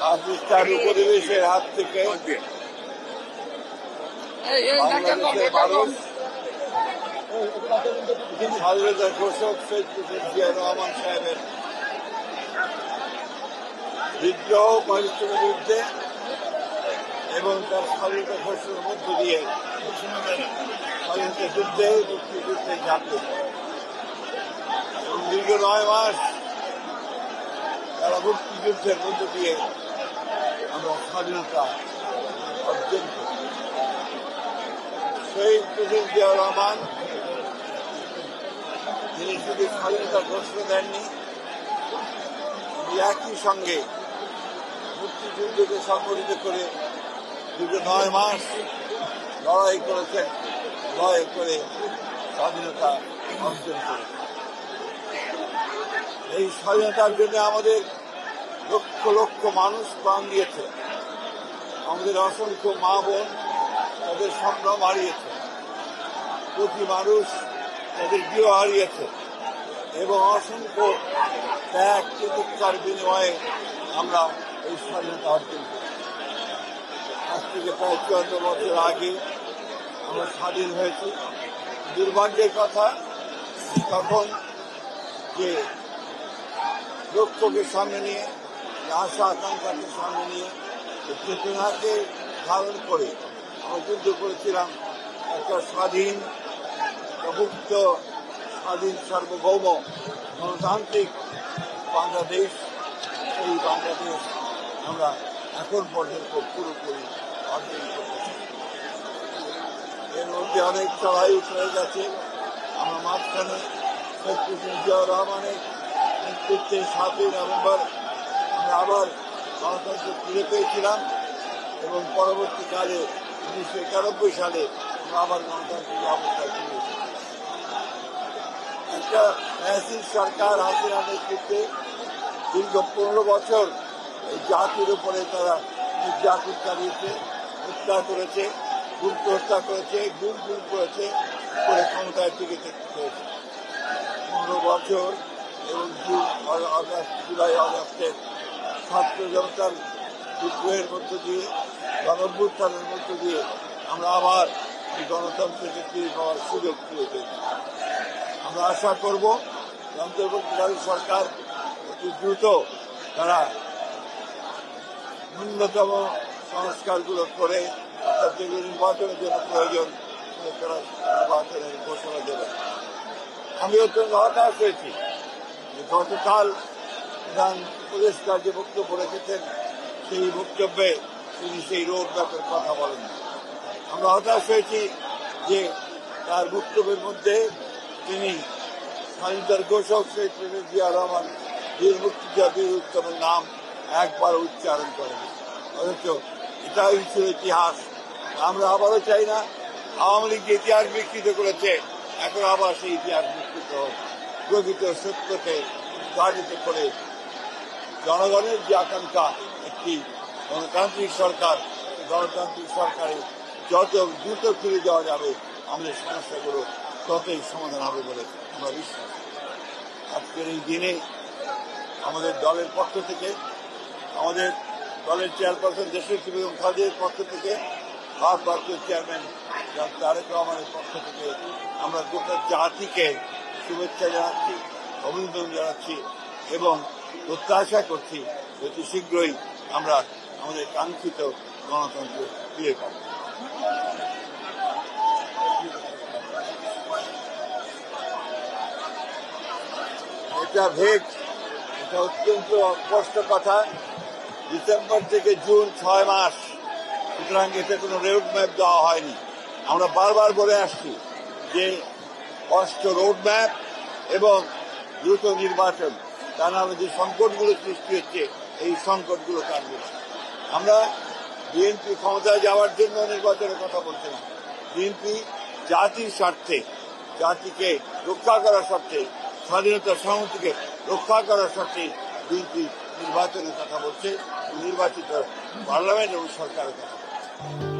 পাকিস্তান উপনিবেশের হাত থেকে বাংলাদেশের মানুষ স্বাধীনতা ঘোষক জিয়া রহমান সাহেবের বিদ্রোহ বিরুদ্ধে এবং তার স্বাধীনতা ঘোষণার মধ্য দিয়ে স্বাধীনতা যুদ্ধে মুক্তিযুদ্ধে ঝাঁপিয়ে। এবং দীর্ঘ নয় মাস তারা মুক্তিযুদ্ধের মধ্য দিয়ে আমরা স্বাধীনতা অর্জন করি শহীদ প্রেসিডেন্ট রহমান তিনি শুধু স্বাধীনতা ঘোষণা দেননি একই সঙ্গে মুক্তিযুদ্ধকে সংগঠিত করে দীর্ঘ নয় মাস লড়াই করেছেন লড়াই করে স্বাধীনতা অর্জন করেছেন এই স্বাধীনতার জন্য আমাদের লক্ষ লক্ষ মানুষ প্রাণ দিয়েছে। আমাদের অসংখ্য মা বোন তাদের সম্ভ্রম হারিয়েছে। প্রতি মানুষ তাদের গৃহ হারিয়েছে এবং অসংখ্য ত্যাগ চিকিৎসার বিনিময়ে আমরা এই স্বাধীনতা অর্জন করি আজ থেকে প্রায় চুয়ান্ন বছর আগে আমরা স্বাধীন হয়েছি। দুর্ভাগ্যের কথা, তখন যে লক্ষ্যকে সামনে নিয়ে আশা আকাঙ্ক্ষাকে সামনে নিয়ে চেতনাকে ধারণ করে আমরা যুদ্ধ করেছিলাম একটা স্বাধীন মুক্ত স্বাধীন সার্বভৌম গণতান্ত্রিক বাংলাদেশ। এই বাংলাদেশ আমরা এখন পর্যন্ত পুরোপুরি অর্জন করতেছি এর মধ্যে অনেক চড়াই উঠে গেছে। আমরা মাঝখানে শেখ মুজিবুর রহমানের নেতৃত্বে সাতই নভেম্বর আমরা আবার গণতন্ত্র ফিরে পেয়েছিলাম এবং পরবর্তীকালে উনিশশো একানব্বই সালে আবার গণতান্ত্রিক অবস্থায় ফিরে একটা ন্যাসির সরকার হাসিনা নেতৃত্বে দীর্ঘ পনেরো বছর এই জাতির উপরে তারা নির্যাতন চালিয়েছে, হত্যা করেছে গুম হত্যা করেছে, গুম গুম করেছে, করে ক্ষমতায় টিকে থাকতে পনেরো বছর এবং জুন অ- আগস্ট জুলাই আগস্টের ছাত্র জনতার বিদ্রোহের মধ্য দিয়ে, গণভ্যুত্থানের মধ্য দিয়ে আমরা আবার এই গণতন্ত্রকে ফিরে পাওয়ার সুযোগ ফিরে পেয়েছি আমরা আশা করব যে সরকার অতি দ্রুত তারা ন্যূনতম সংস্কারগুলো করে অর্থাৎ যেগুলো নির্বাচনের জন্য প্রয়োজন তারা নির্বাচনের ঘোষণা দেবে। আমি অত্যন্ত হতাশ হয়েছি গতকাল প্রধান উপদেষ্টা যে বক্তব্য রেখেছেন, সেই বক্তব্যে তিনি সেই রোড ম্যাপের কথা বলেন। আমরা হতাশ হয়েছি যে তার বক্তব্যের মধ্যে তিনি স্বাধীনতার ঘোষক প্রেসিডেন্ট জিয়া রহমান, বীর মুক্তিযোদ্ধা বীর উত্তমের নাম একবার উচ্চারণ করেন। অথচ এটাই ছিল ইতিহাস। আমরা আবারও চাই না, আওয়ামী লীগ যে ইতিহাস বিকৃত করেছে, এখন আবার সেই ইতিহাস বিকৃত হোক। প্রকৃত সত্যকে উদ্ঘাটিত করে জনগণের যে আকাঙ্ক্ষা একটি গণতান্ত্রিক সরকার, গণতান্ত্রিক সরকারে যত দ্রুত ফিরে যাওয়া যাবে, আমাদের সমস্যাগুলো ততই সমাধান হবে বলে আমরা বিশ্বাস আজকের এই দিনে আমাদের দলের পক্ষ থেকে, আমাদের দলের চেয়ারপারসন দেশের বেগম খালেদের পক্ষ থেকে ভারপ্রাপ্ত চেয়ারম্যান তারেক রহমানের পক্ষ থেকে আমরা গোটা জাতিকে শুভেচ্ছা জানাচ্ছি, অভিনন্দন জানাচ্ছি এবং প্রত্যাশা করছি অতি শীঘ্রই আমরা আমাদের কাঙ্ক্ষিত গণতন্ত্র ফিরে পাব। এটা ভেগ এটা অত্যন্ত স্পষ্ট কথা। ডিসেম্বর থেকে জুন ছয় মাস, সুতরাং এতে কোনো রোড ম্যাপ দেওয়া হয়নি। আমরা বারবার বলে আসছি যে স্পষ্ট রোড ম্যাপ এবং দ্রুত নির্বাচন তা নাহলে যে সংকটগুলো সৃষ্টি হচ্ছে, এই সংকটগুলো কাটবে না। আমরা বিএনপি ক্ষমতায় যাওয়ার জন্য নির্বাচনের কথা বলছি না বিএনপি জাতির স্বার্থে, জাতিকে রক্ষা করার স্বার্থে, স্বাধীনতা সংহতিকে রক্ষা করার স্বার্থে বিএনপি নির্বাচনের কথা বলছে। নির্বাচিত পার্লামেন্ট এবং সরকারের কথা বলছে।